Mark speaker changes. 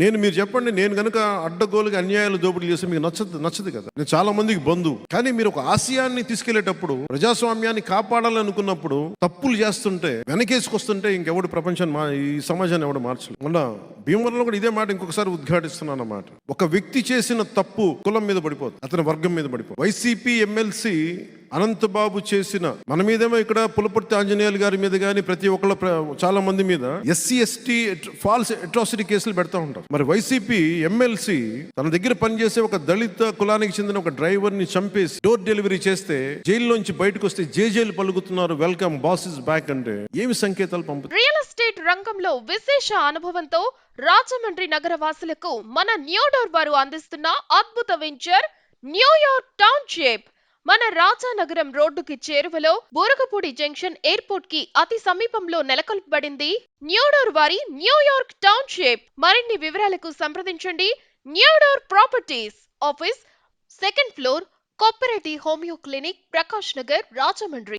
Speaker 1: నేను మీరు చెప్పండి నేను కనుక అడ్డగోలుగా అన్యాయాలు దోపిడీలు చేస్తే మీకు నచ్చదు నచ్చదు కదా. నేను చాలా మందికి బంధు కానీ మీరు ఒక ఆశయాన్ని తీసుకెళ్ళేటప్పుడు ప్రజాస్వామ్యాన్ని కాపాడాలనుకున్నప్పుడు తప్పులు చేస్తుంటే వెనకేసుకొస్తుంటే ఇంకెవడు ప్రపంచాన్ని మా ఈ సమాజాన్ని ఎవడు మార్చలేదు మొన్న భీమవరంలో కూడా ఇదే మాట ఇంకొకసారి ఉద్ఘాటిస్తున్నాను అన్నమాట. ఒక వ్యక్తి చేసిన తప్పు కులం మీద పడిపోతుంది అతని వర్గం మీద పడిపోతుంది. వైసీపీ ఎమ్మెల్సీ అనంతబాబు చేసిన మన మీదేమో ఇక్కడ పులపర్తి ఆంజనేయులు గారి మీద కానీ ప్రతి ఒక్కళ్ళ చాలా మంది మీద ఎస్సీ ఎస్టీ ఫాల్స్ అట్రాసిటీ కేసులు పెడతా ఉంటారు. మరి వైసీపీ ఎమ్మెల్సీ తన దగ్గర పనిచేసే ఒక దళిత కులానికి చెందిన ఒక డ్రైవర్ని చంపేసి డోర్ డెలివరీ చేస్తే జైల్లోంచి బయటకు వస్తే జేజేలు పలుకుతున్నారు వెల్కమ్ బాస్ ఇస్ బ్యాక్ అంటే ఏమి సంకేతాలు పంపుతారు
Speaker 2: రియల్ ఎస్టేట్ రంగంలో విశేష అనుభవంతో రాజమండ్రి నగర వాసులకు మన న్యూడోర్ వారు అందిస్తున్న అద్భుత వెంచర్ న్యూయార్క్ టౌన్షిప్. మన రాజానగరం రోడ్డుకి చేరువలో బూరగపూడి జంక్షన్ ఎయిర్పోర్ట్కి అతి సమీపంలో నెలకొల్పబడింది న్యూడోర్ వారి న్యూయార్క్ టౌన్షిప్. మరిన్ని వివరాలకు సంప్రదించండి. Newdoor properties office second floor cooperative homeo clinic Prakash Nagar Rajahmundry.